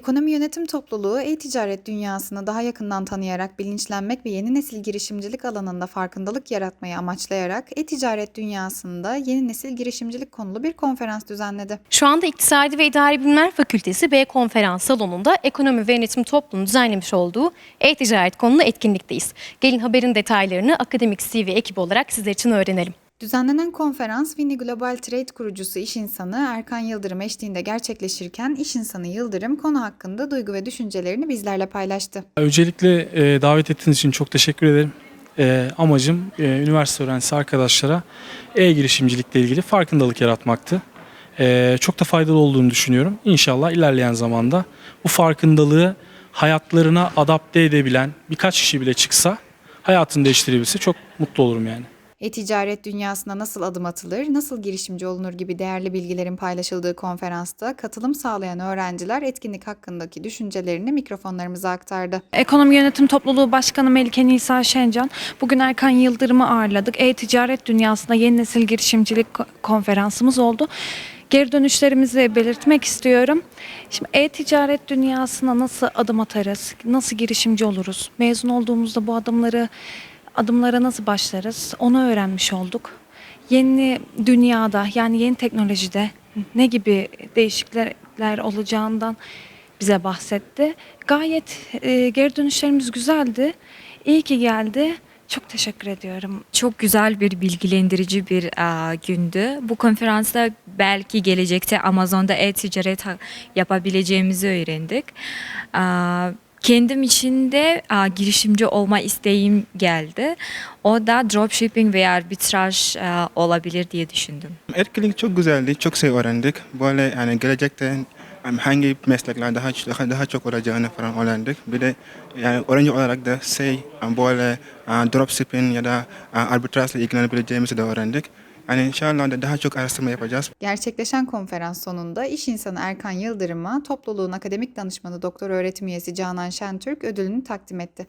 Ekonomi Yönetim Topluluğu, e-ticaret dünyasını daha yakından tanıyarak bilinçlenmek ve yeni nesil girişimcilik alanında farkındalık yaratmayı amaçlayarak e-ticaret dünyasında yeni nesil girişimcilik konulu bir konferans düzenledi. Şu anda İktisadi ve İdari Bilimler Fakültesi B konferans salonunda ekonomi ve yönetim toplumunun düzenlemiş olduğu e-ticaret konulu etkinlikteyiz. Gelin haberin detaylarını Akademik TV ekibi olarak sizler için öğrenelim. Düzenlenen konferans Winnie Global Trade kurucusu iş insanı Erkan Yıldırım eşliğinde gerçekleşirken iş insanı Yıldırım konu hakkında duygu ve düşüncelerini bizlerle paylaştı. Öncelikle e, davet ettiğiniz için çok teşekkür ederim. E, amacım e, üniversite öğrencisi arkadaşlara e-girişimcilikle ilgili farkındalık yaratmaktı. E, çok da faydalı olduğunu düşünüyorum. İnşallah ilerleyen zamanda bu farkındalığı hayatlarına adapte edebilen birkaç kişi bile çıksa hayatını değiştirebilse çok mutlu olurum yani. E-ticaret dünyasına nasıl adım atılır, nasıl girişimci olunur gibi değerli bilgilerin paylaşıldığı konferansta katılım sağlayan öğrenciler etkinlik hakkındaki düşüncelerini mikrofonlarımıza aktardı. Ekonomi Yönetim Topluluğu Başkanı Melike Nisa Şencan, bugün Erkan Yıldırım'ı ağırladık. E-ticaret dünyasında yeni nesil girişimcilik ko- konferansımız oldu. Geri dönüşlerimizi belirtmek istiyorum. Şimdi e-ticaret dünyasına nasıl adım atarız, nasıl girişimci oluruz, mezun olduğumuzda bu adımları adımlara nasıl başlarız onu öğrenmiş olduk. Yeni dünyada yani yeni teknolojide ne gibi değişiklikler olacağından bize bahsetti. Gayet e, geri dönüşlerimiz güzeldi. İyi ki geldi. Çok teşekkür ediyorum. Çok güzel bir bilgilendirici bir e, gündü. Bu konferansta belki gelecekte Amazon'da e-ticaret yapabileceğimizi öğrendik. E, kendim için de e, girişimci olma isteğim geldi. O da dropshipping veya arbitraj e, olabilir diye düşündüm. Etkinlik çok güzeldi, çok şey öğrendik. Böyle yani gelecekte hangi meslekler daha, daha, daha çok olacağını falan öğrendik. Bir de yani öğrenci olarak da şey böyle dropshipping ya da arbitrajla ilgilenebileceğimizi de öğrendik. Yani inşallah da daha çok araştırma yapacağız. Gerçekleşen konferans sonunda iş insanı Erkan Yıldırım'a topluluğun akademik danışmanı doktor öğretim üyesi Canan Şentürk ödülünü takdim etti.